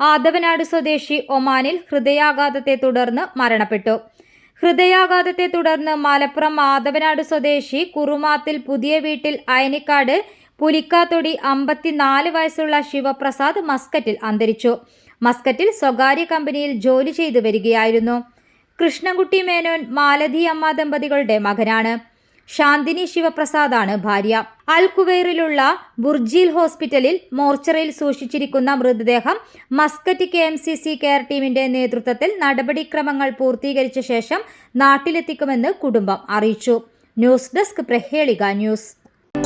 ആദവനാട് സ്വദേശി ഒമാനിൽ ഹൃദയാഘാതത്തെ തുടർന്ന് മരണപ്പെട്ടു. ഹൃദയാഘാതത്തെ തുടർന്ന് മലപ്പുറം ആദവനാട് സ്വദേശി കുറുമാത്തിൽ പുതിയ വീട്ടിൽ അയനിക്കാട് പുലിക്കാത്തൊടി അമ്പത്തിനാല് വയസ്സുള്ള ശിവപ്രസാദ് മസ്കറ്റിൽ അന്തരിച്ചു. മസ്കറ്റിൽ സ്വകാര്യ കമ്പനിയിൽ ജോലി ചെയ്തു വരികയായിരുന്നു. കൃഷ്ണൻകുട്ടി മേനോൻ മാലതി അമ്മ ദമ്പതികളുടെ മകനാണ്. ശാന്തിനി ശിവപ്രസാദാണ് ഭാര്യ. അൽ കുവൈറിലുള്ള ബുർജീൽ ഹോസ്പിറ്റലിൽ മോർച്ചറിയിൽ സൂക്ഷിച്ചിരിക്കുന്ന മൃതദേഹം Muscat K M C C care ടീമിന്റെ നേതൃത്വത്തിൽ നടപടിക്രമങ്ങൾ പൂർത്തീകരിച്ച ശേഷം നാട്ടിലെത്തിക്കുമെന്ന് കുടുംബം അറിയിച്ചു. News desk Prahelika news.